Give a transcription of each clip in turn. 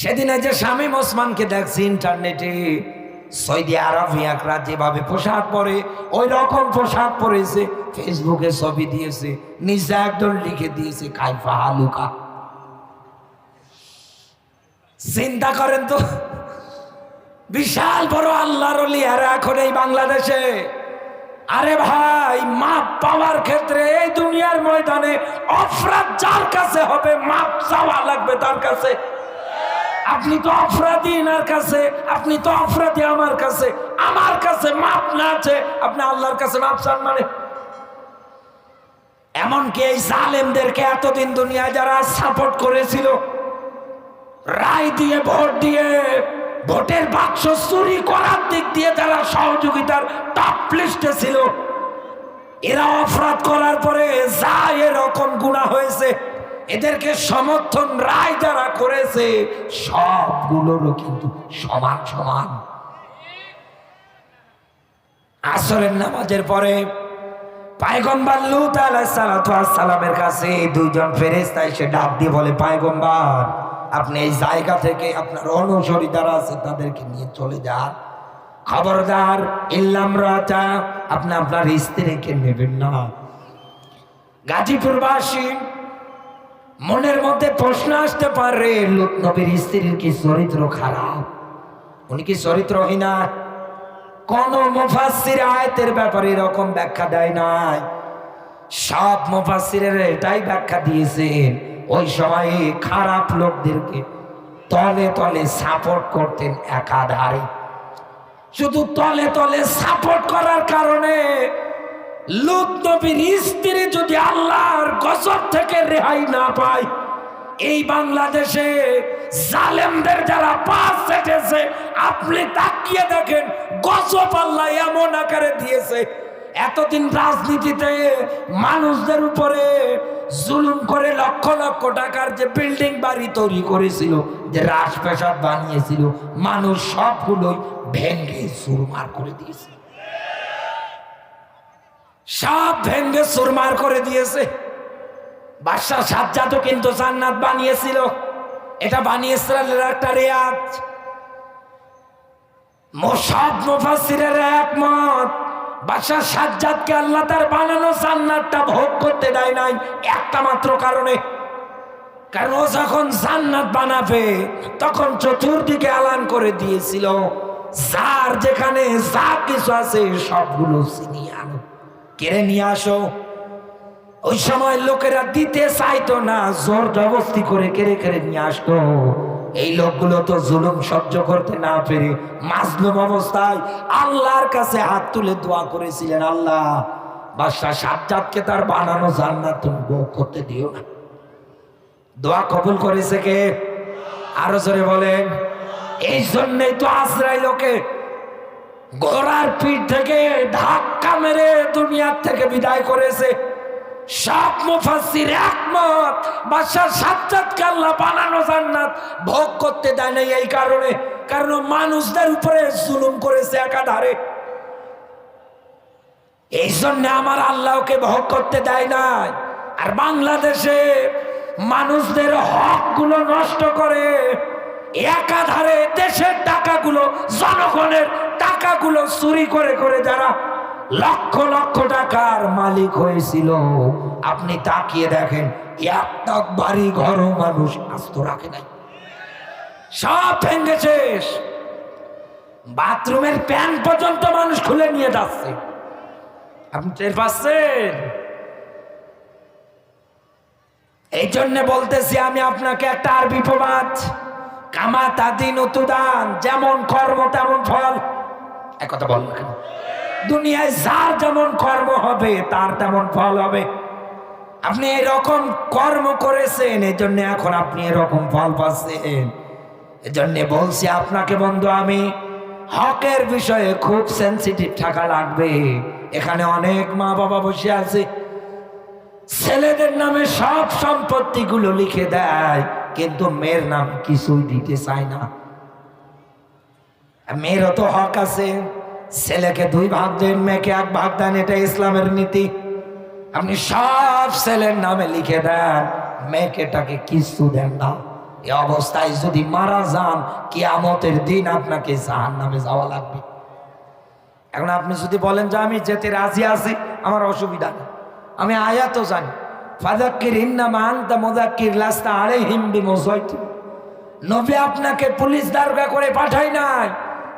সেদিনে যে স্বামী ওসমানকে দেখছি ইন্টারনেটে, সৌদি আরবিয়াকরা যেভাবে পোশাক পরে ওই রকম পোশাক পরেছে, ফেসবুকে ছবি দিয়েছে, নিজে একজন লিখে দিয়েছে, কাইফা হালুকা। চিন্তা করেন তো, বিশাল বড় আল্লাহর আর এখন এই বাংলাদেশে। আরে ভাই, মাপ পাওয়ার ক্ষেত্রে এই দুনিয়ার ময়দানে অপরাধ যার কাছে হবে, মাপ চাওয়া লাগবে তার কাছে। আপনি তো অপরাধী এনার কাছে, আপনি তো অপরাধী আমার কাছে আমার কাছে মাপ না আছে, আপনি আল্লাহর কাছে মাপ চান মানে? এমনকি এই জালেমদেরকে এতদিন দুনিয়ায় যারা সাপোর্ট করেছিল, রায় দিয়ে, ভোট দিয়ে, ভোটের বাক্স চুরি করার দিক দিয়ে যারা সহযোগিতার টপ লিস্টে ছিল, এরা অপরাধ করার পরে যা এরকম গুণা হয়েছে এদেরকে সমর্থন রায় যারা করেছে, সবগুলোরও কিন্তু সমান সমান। আসরের নামাজের পরে পায়গম্বার লুত সালামের কাছে দুইজন ফেরেস্তা এসে ডাক দিয়ে বলে, পায়গম্বার, আপনি এই জায়গা থেকে আপনার অনুসরী যারা আছে তাদেরকে নিয়ে চলে যান। খবরদার ইল্লাম রাজা আপনি আপনার স্ত্রীকে নেবেন না। গাজীপুরবাসী মনের মধ্যে প্রশ্ন আসতে পারে লুত নবীর স্ত্রীর কি চরিত্র খারাপ? উনি কি চরিত্রহীনা কোন মুফাসির আয়াতের ব্যাপারে এরকম ব্যাখ্যা দেয় নাই। সব মুফাসিরের এটাই ব্যাখ্যা দিয়েছে। ওই সময়ে খারাপ লোকদেরকে তলে তলে সাপোর্ট করতেন একাধারে। শুধু তলে তলে সাপোর্ট করার কারণে লুত নবীর স্ত্রী যদি আল্লাহর গজব থেকে রেহাই না পায়, এই বাংলাদেশে জালেমদের যারা পাশ সেটেছে আপনি তাকিয়ে দেখেন, গজব আল্লাহ এমন আকারে দিয়েছে। এতদিন রাজনীতিতে মানুষদের উপরে জুলুম করে লক্ষ লক্ষ টাকার যে বিল্ডিং বাড়ি তৈরি করেছিল, যে রাজপ্রাসাদ বানিয়েছিল, মানুষ সবগুলোই ভেঙ্গে চুরমার করে দিয়েছে। সব ভেঙ্গে চুরমার করে দিয়েছে। বাদশাহ সাজ্জাদও কিন্তু জান্নাত বানিয়েছিল। এটা বানিয়েছিল একটা রেয়াজ সব মুফাসিরের একমত, বাদশাহ সাজ্জাদকে আল্লাহ তার বানানো জান্নাতটা ভোগ করতে দেয় নাই একটা মাত্র কারণে। কারণ ও যখন জান্নাত বানাবে, তখন চতুর্দিকে আলান করে দিয়েছিল। যার যেখানে যা কিছু আছে সবগুলো আনো কেড়ে নিয়ে আসো। ওই সময় লোকেরা দিতে চাইতো না জোর জবস্তি করে কেড়ে কেড়ে নিয়ে আসতো। এই লোকগুলো তো জুলুম সহ্য করতে না পেরে মাজলুম অবস্থায় আল্লাহর কাছে হাত তুলে দোয়া করেছিলেন, আল্লাহ, বাদশাহ সাজ্জাদকে তার বানানো জান্নাত তুমি ভোগ করতে দিও না। দোয়া কবুল করেছে কে? আরও জোরে বলেন, এই জন্যই তো আজরাইল ওকে ঘোড়ার পিঠ থেকে ধাক্কা মেরে দুনিয়ার থেকে বিদায় করেছে। সব মুফাসির একমত, বাদশাহ সাজ্জাদকে আল্লাহ বানানো জান্নাত ভোগ করতে দেয় নাই এই কারণে। কারণ মানুষদের উপরে জুলুম করেছে একাধারে। এই জন্য আমার আল্লাহকে ভোগ করতে দেয় নাই। আর বাংলাদেশে মানুষদের হকগুলো নষ্ট করে, একাধারে দেশের টাকাগুলো জনগণের টাকাগুলো চুরি করে করে যারা লক্ষ লক্ষ টাকার মালিক হয়েছিল, আপনি তাকিয়ে দেখেন, একটা বাড়ি ঘরও মানুষ আস্ত রাখে নাই। সব ভেঙে শেষ। বাথরুমের প্যান পর্যন্ত মানুষ খুলে নিয়ে যাচ্ছে। আপনি টের পাচ্ছেন? এই জন্য বলতেছি আমি আপনাকে একটা আরবি প্রবাদ কামা তাদি নতুদান যেমন কর্ম তেমন ফল। এক কথা বল দুনিয়ায় যার যেমন কর্ম হবে, তার তেমন ফল হবে। আপনি এরকম কর্ম করেছেন এই জন্য এখন আপনি এরকম ফল পাচ্ছেন। এজন্য বলছি আপনাকে বন্ধু, আমি হকের বিষয়ে খুব সেন্সিটিভ থাকা লাগবে। এখানে অনেক মা বাবা বসে আছে। ছেলেদের নামে সব সম্পত্তিগুলো লিখে দেয়, কিন্তু মেয়ের নাম কিছুই দিতে চায় না। মেয়েরও তো হক আছে। ছেলেকে দুই ভাগ দেন, মেয়েকে এক ভাগ দেন, এটা ইসলামের নীতি। আপনি সব ছেলের নামে লিখে দেন, মেয়েকে তাকে কিছু দেন না। এ অবস্থায় যদি মারা যান, কিয়ামতের দিন আপনাকে জাহান নামে যাওয়া লাগবে। এখন আপনি যদি বলেন যে আমি যেতে রাজি আছি, আমার অসুবিধা নেই। আমি আয়াতও জানি ফাদাক্কির ইন্নামা আনতা মুদাক্কির লাস্তা আরে আলাইহিম বিমুসাইতির নবী আপনাকে পুলিশ দারোগা করে পাঠাই নাই।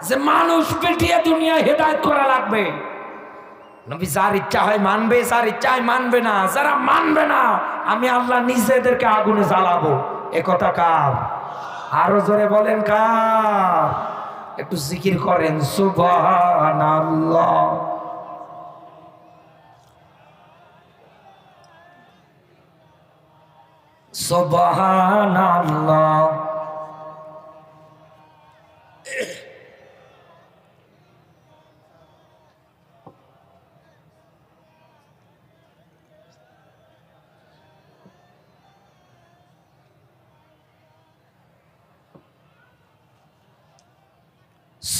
যে মানুষ পিটিয়ে দুনিয়ায় হেদায়ত করা লাগবে। নবী, যার ইচ্ছা হয় মানবে, যার ইচ্ছা মানবে না, যারা মানবে না, আমি আল্লাহ নিজেদেরকে আগুনে জ্বালাবো। এ কথা কার? আরও জোরে বলেন কার? একটু জিকির করেন, সুবহানাল্লাহ। সুবহানাল্লাহ।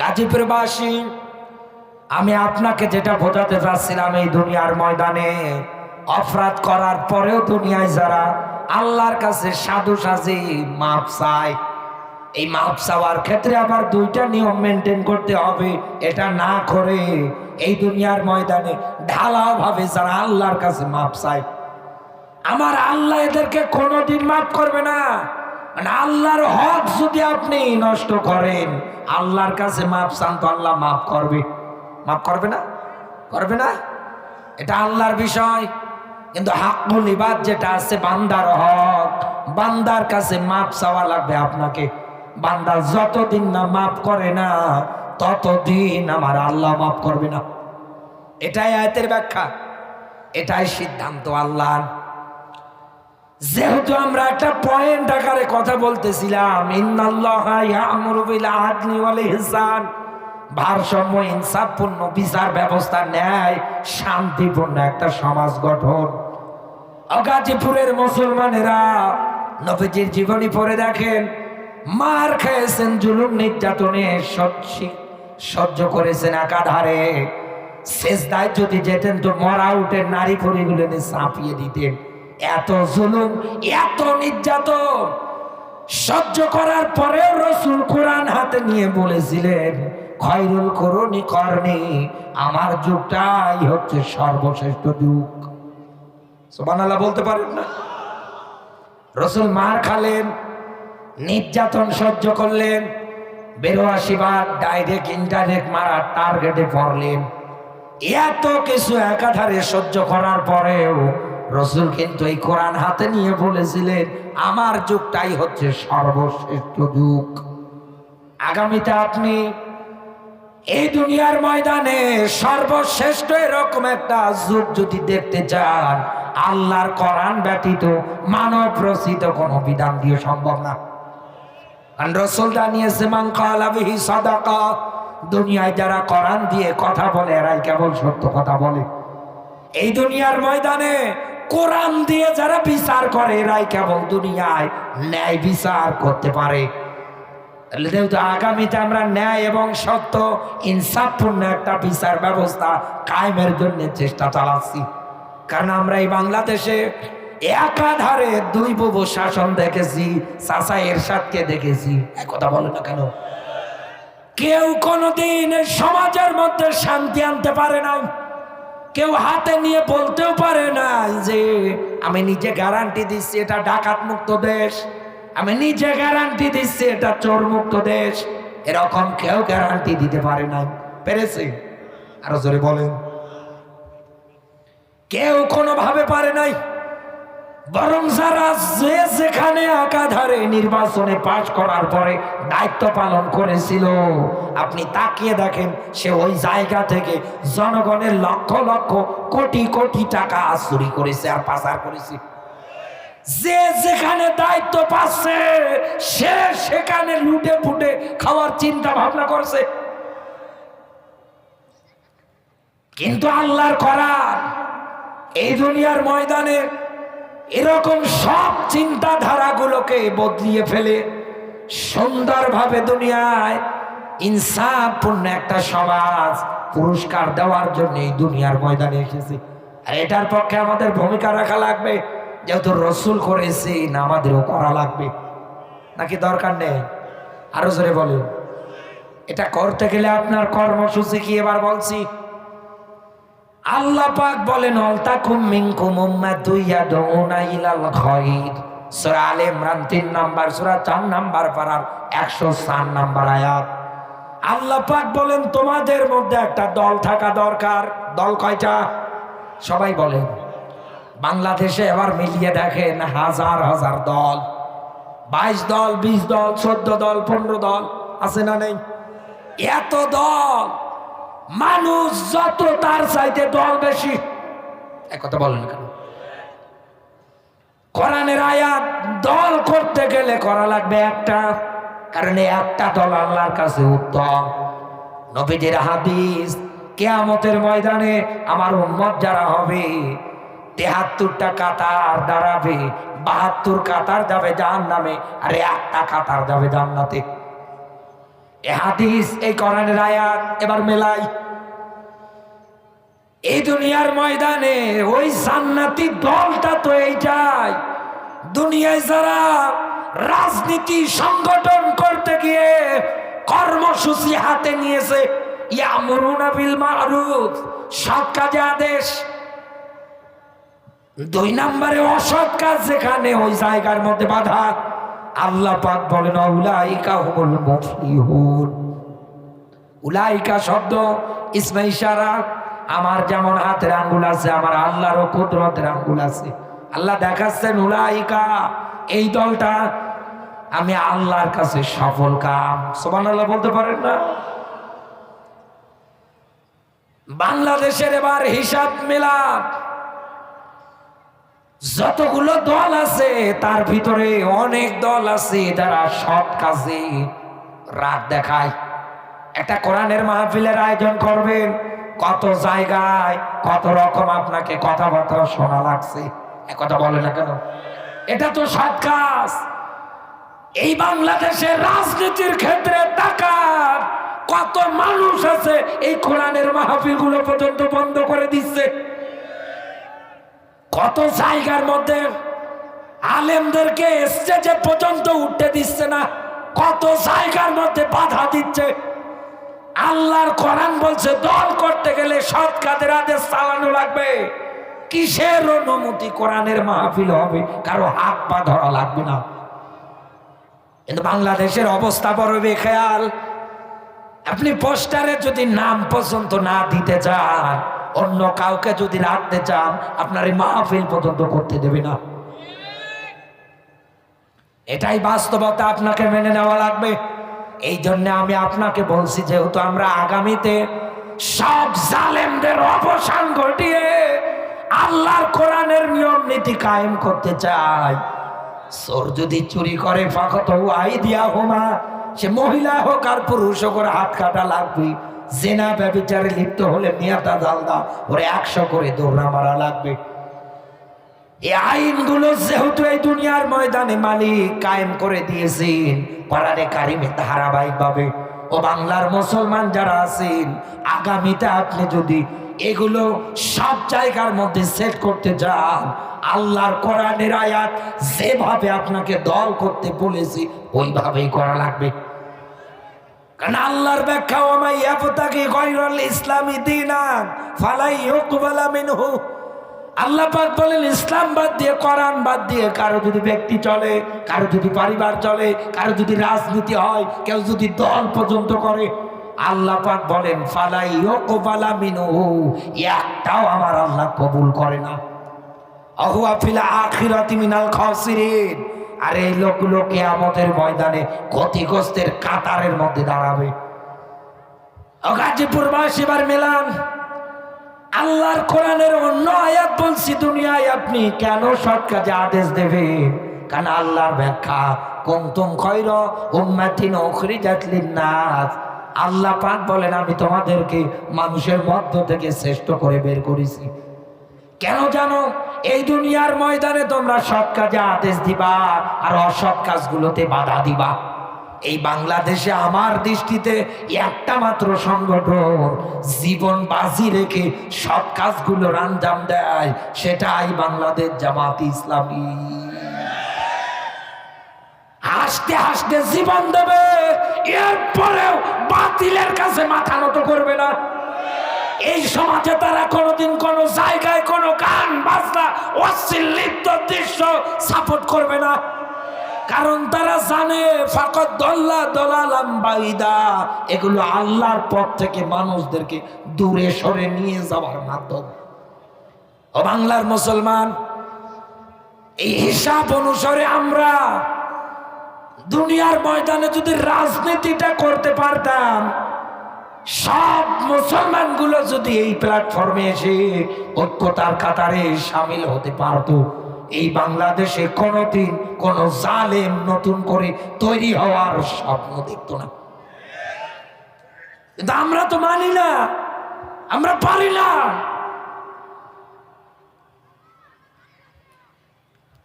গাজীপুরবাসী আমি আপনাকে যেটা বোঝাতে চাচ্ছিলাম এই দুনিয়ার ময়দানে, অপরাধ করার পরেও দুনিয়ায় যারা আল্লাহর কাছে সাধু সাজে মাপ চায়, এই মাপ চাওয়ার ক্ষেত্রে আবার দুইটা নিয়ম মেনটেন করতে হবে, এটা না করে এই দুনিয়ার ময়দানে ঢালাও ভাবে যারা আল্লাহর কাছে মাপ চায়, আমার আল্লাহ এদেরকে কোনোদিন মাফ করবে না। মানে আল্লাহর হক যদি আপনি নষ্ট করেন, আল্লাহর কাছে মাপ চান তো আল্লাহ মাফ করবে। মাফ করবে না? করবে না? এটা আল্লাহর বিষয়। কিন্তু হাকুল ইবাদ যেটা আছে, বান্দার হক। বান্দার কাছে মাপ চাওয়া লাগবে আপনাকে। বান্দা যতদিন না মাফ করে না, ততদিন আমার আল্লাহ মাফ করবে না। এটাই আয়তের ব্যাখ্যা। এটাই সিদ্ধান্ত আল্লাহর। যেহেতু আমরা একটা পয়েন্ট আকারে কথা বলতেছিলাম ভারসাম্য ইনসাফপূর্ণ বিচার ব্যবস্থা নেয় শান্তিপূর্ণ একটা সমাজ গঠন। গাজীপুরের মুসলমানেরা নবীজির জীবনী পড়ে দেখেন, মার খেয়েছেন জুলুম নির্যাতনে, সহ্য- সহ্য করেছেন একাধারে। শেষ দায় যদি যেতেন তো মরা উঠে নারী পরিগুলো চাপিয়ে দিতেন। এত জুলুম, এত নির্যাতন সহ্য করার পরেও রসুল কোরআন হাতে নিয়ে বলেছিলেন, খয়রুল করুনি করনি, আমার যুগটাই হচ্ছে সর্বশ্রেষ্ঠ যুগ। সোবানাল্লাহ বলতে পারেন না? রসুল মার খালেন, নির্যাতন সহ্য করলেন বেরোয়াশি বার ডাইরেক্ট ইনডাইরেক্ট মারার টার্গেটে পড়লেন। এত কিছু একাধারে সহ্য করার পরেও রসুল কিন্তু এই কোরআন হাতে নিয়ে বলেছিলেন, আমার যুগটাই হচ্ছে সর্বশ্রেষ্ঠ যুগ। আগামীতে আপনি এই দুনিয়ার ময়দানে সর্বশ্রেষ্ঠ এরকম একটা যুগ যদি দেখতে চান, আল্লাহর কোরআন ব্যতীত মানব রচিত কোনো বিধান দিয়ে সম্ভব না। রসুল জানিয়েছে, মান কালা বিহি সাদাকা। দুনিয়ায় যারা কোরআন দিয়ে কথা বলে, এরাই কেবল সত্য কথা বলে। এই দুনিয়ার ময়দানে কোরআন দিয়ে যারা বিচার করে, এরাই কেবল দুনিয়ায় ন্যায় বিচার করতে পারে। যেহেতু আগামীতে আমরা ন্যায় এবং সত্য, ইনসাফপূর্ণ একটা বিচার ব্যবস্থা কায়েমের জন্য চেষ্টা চালাচ্ছি। কারণ আমরা এই বাংলাদেশে একাধারে দুই বুবু শাসন দেখেছি চাষা এরশাদকে দেখেছি। একথা বলে না কেন? কেউ কোনোদিন সমাজের মধ্যে শান্তি আনতে পারে নাই। কেউ হাতে নিয়ে বলতেও পারে না যে, আমি নিজে গ্যারান্টি দিচ্ছি এটা ডাকাত মুক্ত দেশ। আমি নিজে গ্যারান্টি দিচ্ছি এটা চোর মুক্ত দেশ। এরকম কেউ গ্যারান্টি দিতে পারে না পেরেছে? আরও জোরে বলেন। কেউ কোনোভাবে পারে নাই। বরং যারা যে যেখানে একাধারে নির্বাচনে পাশ করার পরে দায়িত্ব পালন করেছিল, আপনি তাকিয়ে দেখেন, সে ওই জায়গা থেকে জনগণের লক্ষ লক্ষ কোটি কোটি টাকা চুরি করেছে আর পাচার করেছে। যে যেখানে দায়িত্ব পাচ্ছে, সে সেখানে লুটে ফুটে খাওয়ার চিন্তা ভাবনা করছে। কিন্তু আল্লাহর করার এই দুনিয়ার ময়দানে এরকম সব চিন্তাধারাগুলোকে বদলিয়ে ফেলে সুন্দরভাবে দুনিয়ায় ইনসাফপূর্ণ একটা সমাজ পুরস্কার দেওয়ার জন্য এই দুনিয়ার ময়দানে এসেছি। আর এটার পক্ষে আমাদের ভূমিকা রাখা লাগবে, যেহেতু রসুল করেছি না আমাদেরও করা লাগবে। নাকি দরকার নেই? আরও জোরে বলেন। এটা করতে গেলে আপনার কর্মসূচি কি এবার বলছি? আল্লাহ পাক বলেন অলতাকুম মিনকুম উম্মাতুন ইয়াদউনা ইলাল খায়র সূরা আলে ইমরান 3 নাম্বার, সূরা 4 নাম্বার পারার 104 নাম্বার আয়াত। আল্লাহ পাক বলেন, তোমাদের মধ্যে একটা দল থাকা দরকার। দল কয়টা? সবাই বলেন। বাংলাদেশে এবার মিলিয়ে দেখেন হাজার হাজার দল। বাইশ দল, বিশ দল, চোদ্দ দল, পনেরো দল, আছে না নেই? এত দল! মানুষ যত তার চাইতে দল বেশি। এক কথা বলেন কেন? কোরআনের আয়াত দল করতে গেলে করা লাগবে একটা। কারণ একটা দল আল্লাহর কাছে উত্তম। নবীদের হাদিস, কেয়ামতের ময়দানে আমার উম্মত যারা হবে, তেহাত্তরটা কাতার দাঁড়াবে, বাহাত্তর কাতার যাবে জাহান নামে আর একটা কাতার যাবে জান্নাতে। এ হাদিস, এই কোরআনের আয়াত, এবার মেলাই। এই দুনিয়ার ময়দানে ওই জান্নাতি দলটা তো এইটাই। দুনিয়ায় যারা রাজনীতি সংগঠন করতে গিয়ে কর্মসূচি হাতে নিয়েছে আদেশ। দুই নম্বরে অসৎ কাজ যেখানে ওই জায়গার মধ্যে বাধা। আল্লাহ পাক বলেন উলাইকা হুমুল মুফলিহুন। উলাইকা শব্দ, ইসমা ইশারা। আমার যেমন হাতের আঙ্গুল আছে, আমার আল্লাহরও কুদরতের আঙ্গুল আছে। আল্লাহ দেখাচ্ছেন, উলাইকা, এই দলটা আমি আল্লাহর কাছে সফল কাম। সোমান আল্লাহ বলতে পারেন না? বাংলাদেশের এবার হিসাব মেলাপ যতগুলো দল আছে, তার ভিতরে অনেক দল আছে যারা সৎ কাজে রাত দেখায়। একটা কোরআনের মাহফিলের আয়োজন করবেন। কত জায়গায়, কত রকম আপনাকে কথাবার্তা শোনা লাগছে। কথা বলে না কেন? এটা তো সৎ কাজ। এই বাংলাদেশের রাজনীতির ক্ষেত্রে টাকার কত মানুষ আছে এই কোরআনের মাহফিলগুলো পর্যন্ত বন্ধ করে দিচ্ছে। কত জায়গার মধ্যে আলেমদেরকে স্টেজে পর্যন্ত উঠতে দিচ্ছে না, কত জায়গার মধ্যে বাধা দিচ্ছে। আল্লাহর কোরআন বলছে, দল করতে গেলে সৎ কাদের আদেশ চালানো লাগবে। কিসের অনুমতি? কোরআনের মাহফিল হবে, কারও হাত পা ধরা লাগবে না। কিন্তু বাংলাদেশের অবস্থা বড় বেখেয়াল। আপনি পোস্টারে যদি নাম পর্যন্ত না দিতে চান অন্য কাউকে যদি রাখতে চান, আপনার এই মাহফিল পর্যন্ত করতে দেবে না। এটাই বাস্তবতা আপনাকে মেনে নেওয়া লাগবে। এই জন্য আমি আপনাকে বলছি, যেহেতু আমরা আগামীতে সব জালেমদের অবসান ঘটিয়ে আল্লাহর কোরআনের নিয়ম নীতি কায়েম করতে চাই। চোর যদি চুরি করে, ফাঁকত আই দিয়া হোমা। সে মহিলা হোক আর পুরুষ হোক হাত কাটা লাগবে জেনা ব্যবচারে লিপ্ত হলে মিয়াটা জালদা, ওরে একশো করে দৌড়া মারা লাগবে। এই আইনগুলো যেহেতু এই দুনিয়ার ময়দানে মালিক কায়েম করে দিয়েছেন পাড়ারে কারিমে ধারাবাহিক ভাবে ও বাংলার মুসলমান যারা আছেন, আগামীতে আপনি যদি এগুলো সব জায়গার মধ্যে সেট করতে যান, আল্লাহর কোরআনের আয়াত যেভাবে আপনাকে দল করতে বলেছি, ওইভাবেই করা লাগবে। কারণ আল্লাহর ব্যাখ্যা ওমাই ইয়াবতাকি গায়রাল ইসলামী দীনান ফালাই ইউকবালা মিনহু। আল্লাহ পাক বলেন, ইসলাম বাদ দিয়ে, কোরআন বাদ দিয়ে কারও যদি ব্যক্তি চলে, কারও যদি পরিবার চলে, কারও যদি রাজনীতি হয়, কেউ যদি দল পর্যন্ত করে। আল্লাহ পাক বলেন, ফালাই ইউকবালা মিনহু, একটাও আমার আল্লাহ কবুল করে না। অহুয়া ফিলা আখিরাতি মিনাল খাসিরিন। আর এই লোকগুলো কেয়ামতের ময়দানে ক্ষতিগ্রস্তের কাতারের মধ্যে দাঁড়াবে। গাজীপুর বাস এবার মেলান, আল্লাহর কোরআনের অন্য আয়াত বলছি, দুনিয়ায় আপনি কেন সৎ কাজে আদেশ দেবেন? কারণ আল্লাহর ব্যাখ্যা কুমতুম খৈর উম্মাতিন উখরিজাত লিন-নাস। আল্লাহ পাক বলেন, আমি তোমাদেরকে মানুষের মধ্য থেকে শ্রেষ্ঠ করে বের করেছি। কেন জানো? এই দুনিয়ার ময়দানে তোমরা সৎ কাজে আদেশ দিবা আর অসৎ কাজগুলোতে বাধা দিবা। এই বাংলাদেশে আমার দৃষ্টিতে একটা মাত্র সংগঠন জীবন বাজি রেখে সৎ কাজগুলোর আঞ্জাম দেয়, সেটাই বাংলাদেশ জামাত ইসলামী। হাসতে হাসতে জীবন দেবে, এরপরেও বাতিলের কাছে মাথা নত করবে না। এই সমাজে তারা কোনোদিন কোনো জায়গায় কোনো গান, বাজনা, অশ্লীল লিপ্ত দৃশ্য সাপোর্ট করবে না। কারণ তারা জানে, ফাকত দল্লা দলালাম বাইদা, এগুলো আল্লাহর পথ থেকে মানুষদেরকে দূরে সরে নিয়ে যাওয়ার মাধ্যম। ও বাংলার মুসলমান, এই হিসাব অনুসারে আমরা দুনিয়ার ময়দানে যদি রাজনীতিটা করতে পারতাম সব মুসলমানগুলো যদি এই প্ল্যাটফর্মে এসে ঐক্যতার কাতারে সামিল হতে পারত, এই বাংলাদেশে কোনোদিন কোন জালেম নতুন করে তৈরি হওয়ার স্বপ্ন দেখতো না। কিন্তু আমরা তো মানি না, আমরা পারি না।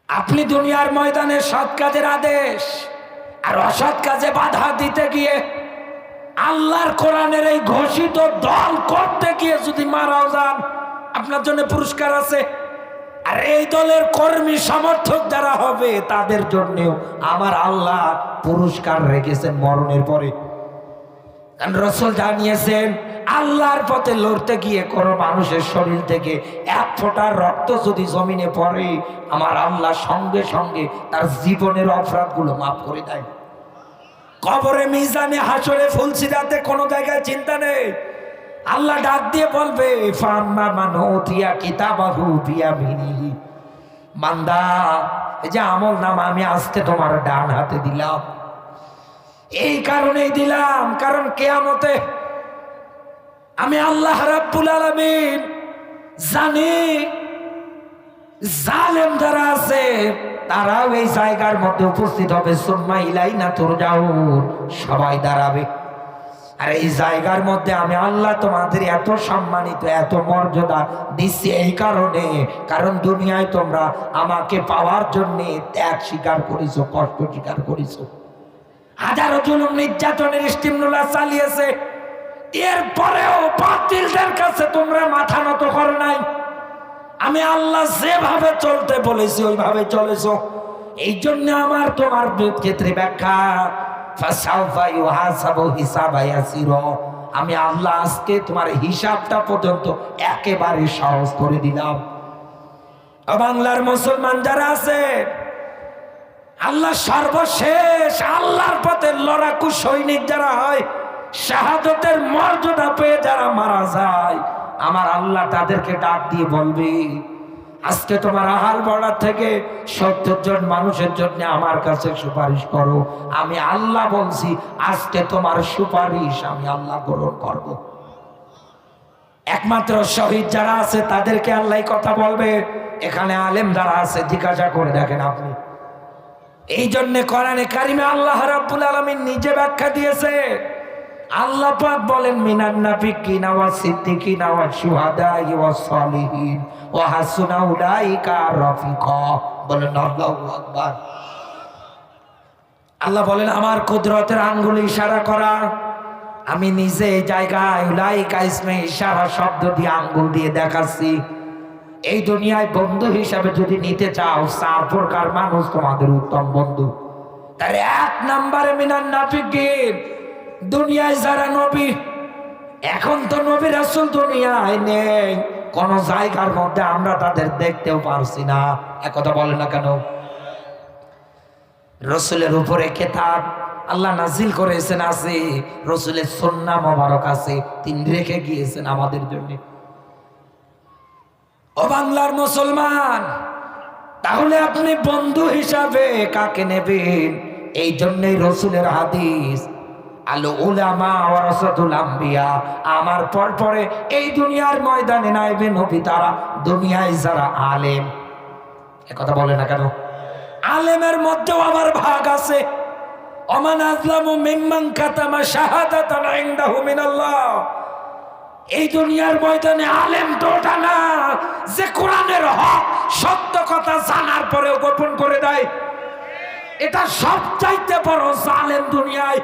আপনি দুনিয়ার ময়দানে সৎ কাজের আদেশ আর অসৎ কাজে বাধা দিতে গিয়ে আল্লাহর কোরআনের এই ঘোষিত দল করতে গিয়ে যদি মারাও যান, আপনার জন্য পুরস্কার আছে। আর এই দলের কর্মী সমর্থক যারা হবে, তাদের জন্যও আমার আল্লাহ পুরস্কার রেখেছেন মরণের পরে। কারণ রসুল জানিয়েছেন, আল্লাহর পথে লড়তে গিয়ে কোনো মানুষের শরীর থেকে এক ফোঁটা রক্ত যদি জমিনে পড়ে, আমার আল্লাহ সঙ্গে সঙ্গে তার জীবনের অপরাধগুলো মাফ করে দেয়। কবরে মিজানে হাসরে ফুলসিরাতে কোনো জায়গায় চিন্তা নেই। আল্লাহ ডাক দিয়ে বলবে মানো মান্দা এই যে আমল নাম আমি আজকে তোমার ডান হাতে দিলাম। এই কারণেই দিলাম, কারণ কেয়ামতে আমি আল্লাহ রাব্বুল আলামিন জানি জালেম যারা আছে তারাও এই জায়গার মধ্যে উপস্থিত হবে। সুম্মা ইলাই না তোর যাও সবাই দাঁড়াবে। আর এই জায়গার মধ্যে আমি আল্লাহ তোমাদের এত সম্মানিত, এত মর্যাদা দিচ্ছি এই কারণে, কারণ দুনিয়ায় তোমরা আমাকে পাওয়ার জন্য ত্যাগ স্বীকার করেছ, কষ্ট স্বীকার করেছ। হাজারো জুলুম নির্যাতনের স্টিমুলা চালিয়েছে। এরপরেও বাতিলদের কাছে তোমরা মাথা নত করো নাই। আমি আল্লাহ যেভাবে চলতে বলেছি, ওইভাবে চলেছ। এই জন্য আমার তোমার ক্ষেত্রে ব্যাখ্যা আমি আল্লাহ আজকে তোমার হিসাবটা পর্যন্ত একেবারে সহজ করে দিলাম। বাংলার মুসলমান যারা আছে, আল্লাহ সর্বশেষ আল্লাহর পথে লড়াকু সৈনিক যারা হয়, শাহাদতের মর্যাদা পেয়ে যারা মারা যায় আমার আল্লাহ তাদেরকে ডাক দিয়ে বলবে, আজকে তোমার আহাল বড়ার থেকে সত্তর জন মানুষের জন্য আমার কাছে সুপারিশ করো। আমি আল্লাহ বলছি, আজকে তোমার সুপারিশ আমি আল্লাহ গ্রহণ করব। একমাত্র শহীদ যারা আছে, তাদেরকে আল্লাহ কথা বলবে। এখানে আলেম যারা আছে, জিজ্ঞাসা করে দেখেন আপনি। এই জন্যে কোরআনে কারিমে আল্লাহ রাব্বুল আলমিন নিজে ব্যাখ্যা দিয়েছে আল্লাহ পাক বলেন, মিনান নাফিকিনা ওয়া সিদ্দিকিনা ওয়া শুহাদাই ওয়া সালিহিন ওয়া হাসুনা উলাইকা রাফিকা। বলেন, আল্লাহু আকবার। আল্লাহ বলেন, আমার কুদরতের আঙ্গুল ইশারা করা। আমি নিজে এই জায়গায় উলাইকা ইসমে ইশারা শব্দ দিয়ে আঙ্গুল দিয়ে দেখাচ্ছি। এই দুনিয়ায় বন্ধু হিসাবে যদি নিতে চাও, চার প্রকার মানুষ তোমাদের উত্তম বন্ধু। তার এক নম্বরে মিনান নাফিকিন দুনিয়ায় যারা নবী, এখন তো নবী রাসূল দুনিয়ায় নেই। কোন জায়গার মধ্যে আমরা তাদের দেখতেও পারছি না। একথা বলে না কেন? রসুলের উপরে কেতাব আল্লাহ নাজিল করেছেন আছে, রসুলের সন্না মোবারক আছে, তিনি রেখে গিয়েছেন আমাদের জন্য। ও বাংলার মুসলমান, তাহলে আপনি বন্ধু হিসাবে কাকে নেবেন? এই জন্যই রসুলের হাদিস আলো উলামা ওয়ারাসাতুল আমার এই দুনিয়ার ময়দানে নাইবে নবী তারা, দুনিয়ায় যারা আলেম। কথা বলে না কেন? আলেমের মধ্যেও আবার ভাগ আছে। এই দুনিয়ার ময়দানে আলেম যে হক সত্য কথা জানার পরেও করে দেয়। এটা সব চাইতে বড় জালেম দুনিয়ায়।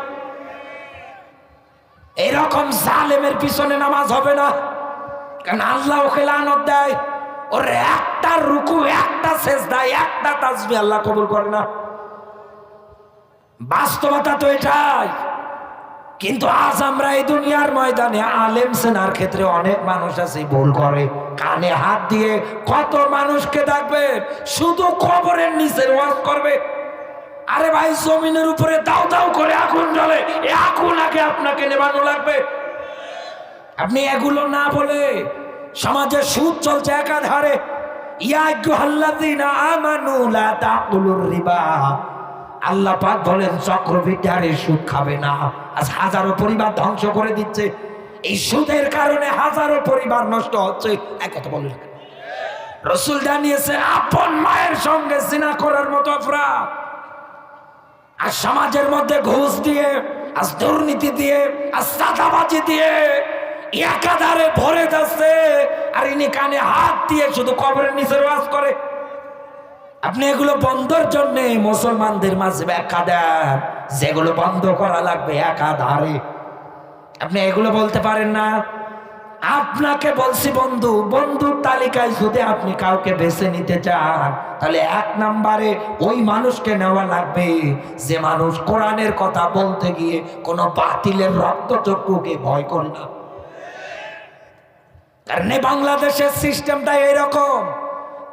এরকম জালেমের পিছনে নামাজ হবে না। কারণ আল্লাহ ওকে লানত দেয়। ওর একটা রুকু, একটা শেষ দেয় একটা তাজবি আল্লাহ কবুল করে না। বাস্তবতা তো এটাই। কিন্তু আজ আমরা এই দুনিয়ার ময়দানে আলেম সেনার ক্ষেত্রে অনেক মানুষ আছে, ভুল করে। কানে হাত দিয়ে কত মানুষকে ডাকবে শুধু খবরের নিচে ওয়াজ করবে। আরে ভাই, জমিনের উপরে দাও দাও করে আগুন জ্বলে। এই আগুন আগে আপনাকে নেবানো লাগবে। আপনি এগুলো না বলে সমাজে সুদ চলছে একাধারে আল্লাহ পাক বলেন চক্রবৃদ্ধি আর সুদ খাবে না। আজ হাজারো পরিবার ধ্বংস করে দিচ্ছে। এই সুদের কারণে হাজারো পরিবার নষ্ট হচ্ছে। এক কথা বলেন। রসুল জানিয়েছে, আপন মায়ের সঙ্গে সিনা করার মতো অপরাধ। আর সমাজের মধ্যে ঘুষ দিয়ে আজ দুর্নীতি দিয়ে, আর সাদাবাজি দিয়ে একাধারে ভরে যাচ্ছে, আর ইনি কানে হাত দিয়ে শুধু কবরের নিচে ওয়াজ করে। আপনি এগুলো বন্ধর জন্য মুসলমানদের মাঝে ব্যাখ্যা দেন যেগুলো বন্ধ করা লাগবে, একাধারে। আপনি এগুলো বলতে পারেন না? আপনাকে বলছি বন্ধু, বন্ধুর তালিকায় যদি আপনি কাউকে বেছে নিতে চান, তাহলে এক নাম্বারে ওই মানুষকে নেওয়া লাগবে। যে মানুষ কোরআনের কথা বলতে গিয়ে কোনো বাতিলের রক্তচক্ষুকে ভয় করে না। কারণ বাংলাদেশের সিস্টেমটা এরকম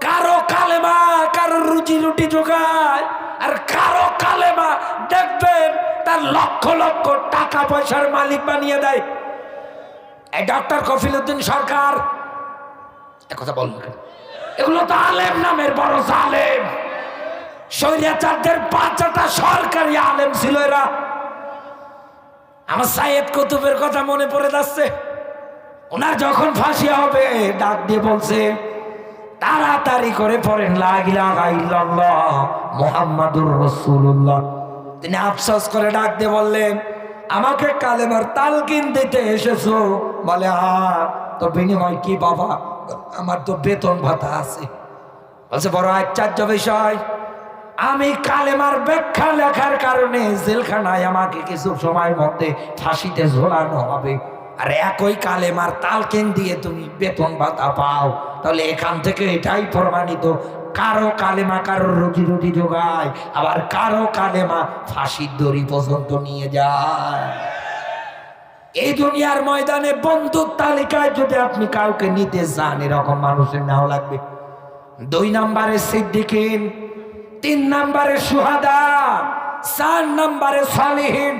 কারও কালেমা কারও রুজি রুটি যোগায় আর কারও কালেমা দেখবেন তার লক্ষ লক্ষ টাকা পয়সার মালিক বানিয়ে দেয়। ডক্টর কফিল উদ্দিন সরকার কথা বলুন এগুলো তো আলেম নামের বড় আলেম স্বৈরাচারদের বাচ্চাটা সরকারি আলেম ছিল এরা। আমার সাইয়েদ কুতুবের কথা মনে পড়ে যাচ্ছে। ওনার যখন ফাঁসি হবে, ডাক দিয়ে বলছে, তাড়াতাড়ি করে পড়েন মোহাম্মদুর রসুল্লাহ তিনি আফসোস করে ডাক দিয়ে বললেন আমাকে কালেমার তালকিন দিতে এসেছ? বলে হ্যাঁ তো বিনিময় কি বাবা? আমার তো বেতন ভাতা আছে। বলছে, বড় আশ্চর্য বিষয়। আমি কালেমার ব্যাখ্যা লেখার কারণে জেলখানায় আমাকে কিছু সময়ের মধ্যে ফাঁসিতে ঝোলানো হবে। আর একই কালেমার তালকেন দিয়ে তুমি বেতন ভাতা পাও। তাহলে এখান থেকে এটাই প্রমাণিত কারও কালেমা কারও রুটি রুটি যোগায় আবার কারও কালেমা ফাঁসির দড়ি পর্যন্ত নিয়ে যায়। এই দুনিয়ার ময়দানে বন্ধুর তালিকায় যদি আপনি কাউকে নিতে যান, এরকম মানুষের নাও লাগবে। দুই নম্বরে সিদ্দিকিন, তিন নম্বরে সুহাদা, চার নম্বরে সালিহীন।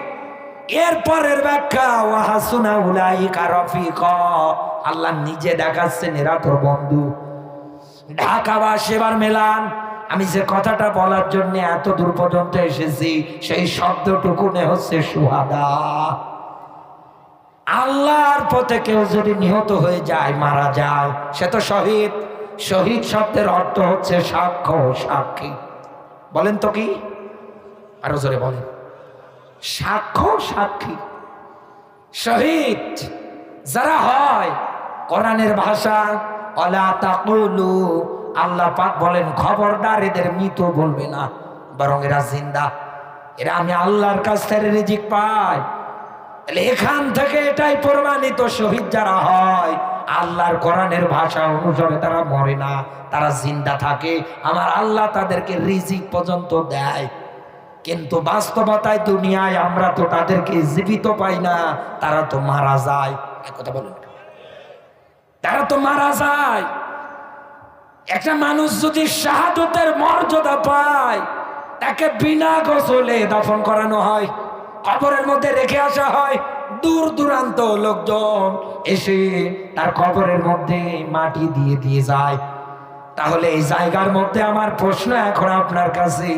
এরপরের ব্যাখ্যা ওয়াহাসুনা উলাইকা রফিক। আল্লাহ নিজে দেখাচ্ছেন, এরা তোর বন্ধু। ঢাকা বা সেবার মেলান, আমি যে কথাটা বলার জন্য এত দূর পর্যন্ত এসেছি, সেই শব্দটুকুনে হচ্ছে সুহাদা। আল্লাহর পথে কেউ যদি নিহত হয়ে যায়, মারা যায়, সে তো শহীদ। শহীদ শব্দের অর্থ হচ্ছে সাক্ষ্য সাক্ষী। বলেন তো কি? আরও জোরে বলেন। সাক্ষ্য সাক্ষী। শহীদ যারা হয়, কোরআনের ভাষা আল্লাহ পাক বলেন খবরদার এদের মৃত বলবে না, বরং এরা জিন্দা। এরা আমি আল্লাহর কাছ থেকে রিজিক পাই। তাহলে এখান থেকে এটাই প্রমাণিত শহীদ যারা হয়, আল্লাহর কোরআনের ভাষা অনুসারে তারা মরে না, তারা জিন্দা থাকে। আমার আল্লাহ তাদেরকে রিজিক পর্যন্ত দেয়। কিন্তু বাস্তবতায় দুনিয়ায় আমরা তো তাদেরকে জীবিত পাই না, তারা তো মারা যায়। এক কথা বলুন। তারা তো মারা যায়। একটা মানুষ যদি শাহাদতের মর্যাদা পায়, তাকে বিনা গোসলে দফন করানো হয়, কবরের মধ্যে রেখে আসা হয়। দূর দূরান্ত লোকজন এসে তার কবরের মধ্যে মাটি দিয়ে দিয়ে যায়। তাহলে এই জায়গার মধ্যে আমার প্রশ্ন এখন আপনার কাছে।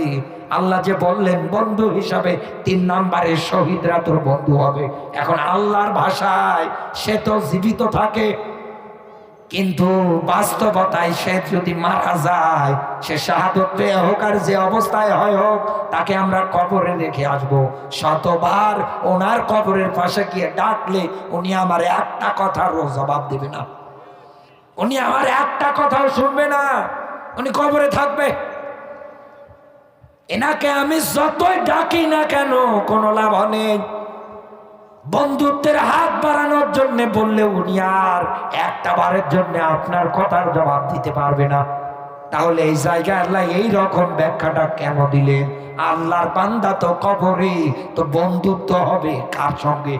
আল্লাহ যে বললেন, বন্ধু হিসাবে তিন নাম্বারে শহীদরা তোর বন্ধু হবে। এখন আল্লাহর ভাষায় সে তো জীবিত থাকে কিন্তু বাস্তবতায় সে যদি মারা যায়, সে শাহাদত পেয়ে হোক আর যে অবস্থায় হয় হোক, তাকে আমরা কবরে রেখে আসব। শতবার ওনার কবরের পাশে গিয়ে ডাকলে উনি আমার একটা কথারও জবাব দেবে না। উনি আমার একটা কথাও শুনবে না। উনি কবরে থাকবে। এনাকে আমি যতই ডাকি না কেন, কোনো লাভ নেই। বন্ধুত্বের হাত বাড়ানোর জন্য বললে উনি আর একটা বারের জন্য আপনার কথার জবাব দিতে পারবে না। তাহলে এই জায়গায় আল্লাহ এই রকম ব্যাখ্যাটা কেন দিলেন? আল্লাহর বান্দা তো কবরে, তো বন্ধুত্ব হবে কার সঙ্গে?